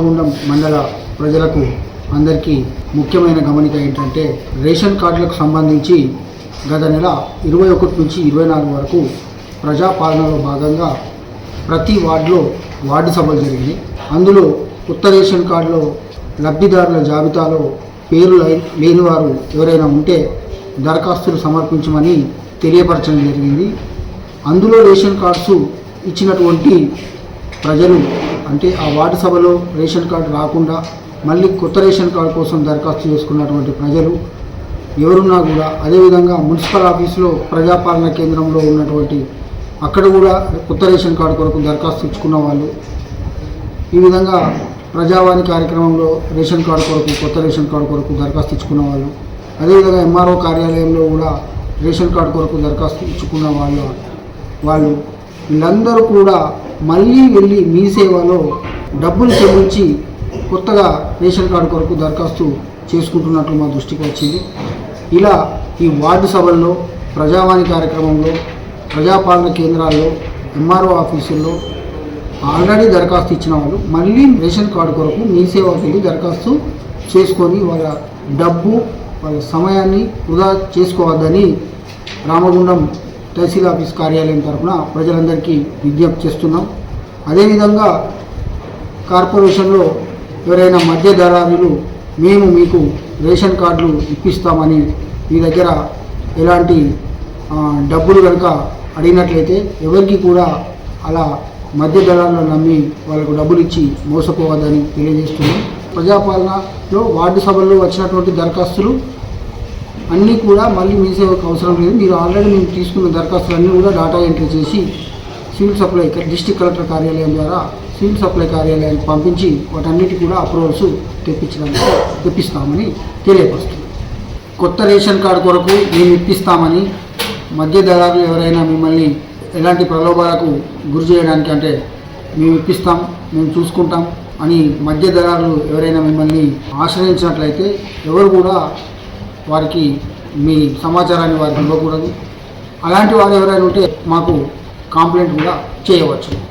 రామగుండం మండల ప్రజలకు అందరికీ ముఖ్యమైన గమనిక ఏంటంటే రేషన్ కార్డులకు సంబంధించి గత నెల ఇరవై ఒకటి నుంచి ఇరవై నాలుగు వరకు ప్రజాపాలనలో భాగంగా ప్రతి వార్డులో వార్డు సభలు జరిగినాయి. అందులో కొత్త రేషన్ కార్డులో లబ్ధిదారుల జాబితాలో పేరు లేని వారు ఎవరైనా ఉంటే దరఖాస్తులు సమర్పించమని తెలియపరచడం జరిగింది. అందులో రేషన్ కార్డ్స్ ఇచ్చినటువంటి ప్రజలు అంటే ఆ వార్డు సభలో రేషన్ కార్డు రాకుండా మళ్ళీ కొత్త రేషన్ కార్డు కోసం దరఖాస్తు చేసుకున్నటువంటి ప్రజలు ఎవరున్నా కూడా అదేవిధంగా మున్సిపల్ ఆఫీసులో ప్రజాపాలన కేంద్రంలో ఉన్నటువంటి అక్కడ కూడా కొత్త రేషన్ కార్డు కొరకు దరఖాస్తు ఇచ్చుకున్న వాళ్ళు ఈ విధంగా ప్రజావాణి కార్యక్రమంలో రేషన్ కార్డు కొరకు కొత్త రేషన్ కార్డు కొరకు దరఖాస్తు ఇచ్చుకున్న వాళ్ళు అదేవిధంగా ఎంఆర్ఓ కార్యాలయంలో కూడా రేషన్ కార్డు కొరకు దరఖాస్తు ఇచ్చుకున్న వాళ్ళు వాళ్ళు వీళ్ళందరూ కూడా మళ్ళీ వెళ్ళి మీ సేవలో డబ్బులు చెల్లించి కొత్తగా రేషన్ కార్డు కొరకు దరఖాస్తు చేసుకుంటున్నట్లు మా దృష్టికి వచ్చింది. ఇలా ఈ వార్డు సభల్లో ప్రజావాణి కార్యక్రమంలో ప్రజాపాలన కేంద్రాల్లో ఎంఆర్ఓ ఆఫీసుల్లో ఆల్రెడీ దరఖాస్తు ఇచ్చిన వాళ్ళు మళ్ళీ రేషన్ కార్డు కొరకు మీ సేవకి వెళ్ళి దరఖాస్తు చేసుకొని వాళ్ళ డబ్బు వాళ్ళ సమయాన్ని వృధా చేసుకోవద్దని రామగుండం తహసీల్ ఆఫీస్ కార్యాలయం తరఫున ప్రజలందరికీ విజ్ఞప్తి చేస్తున్నాం. అదేవిధంగా కార్పొరేషన్లో ఎవరైనా మధ్య దళారులు మేము మీకు రేషన్ కార్డులు ఇప్పిస్తామని మీ దగ్గర ఎలాంటి డబ్బులు కనుక అడిగినట్లయితే ఎవరికి కూడా అలా మధ్య దళాలను నమ్మి వాళ్ళకు డబ్బులు ఇచ్చి మోసపోవద్దని తెలియజేస్తున్నాం. ప్రజాపాలనలో వార్డు సభల్లో వచ్చినటువంటి దరఖాస్తులు అన్నీ కూడా మళ్ళీ మీ సేవకు అవసరం లేదు. మీరు ఆల్రెడీ మేము తీసుకున్న దరఖాస్తులు అన్నీ కూడా డేటా ఎంట్రీ చేసి సివిల్ సప్లై డిస్టిక్ కలెక్టర్ కార్యాలయం ద్వారా సివిల్ సప్లై కార్యాలయానికి పంపించి వాటన్నిటి కూడా అప్రూవల్స్ తెప్పించడానికి తెప్పిస్తామని తెలియపరుస్తుంది కొత్త రేషన్ కార్డు కొరకు మేము ఇప్పిస్తామని మధ్య దళారులు ఎవరైనా మిమ్మల్ని ఎలాంటి ప్రలోభాలకు గురి చేయడానికి అంటే మేము ఇప్పిస్తాం మేము చూసుకుంటాం అని మధ్య దళారులు ఎవరైనా మిమ్మల్ని ఆశ్రయించినట్లయితే ఎవరు కూడా వారికి మీ సమాచారాన్ని వారికి ఇవ్వకూడదు. అలాంటి వారు ఎవరైనా ఉంటే మాకు కాంప్లైంట్ కూడా చేయవచ్చు.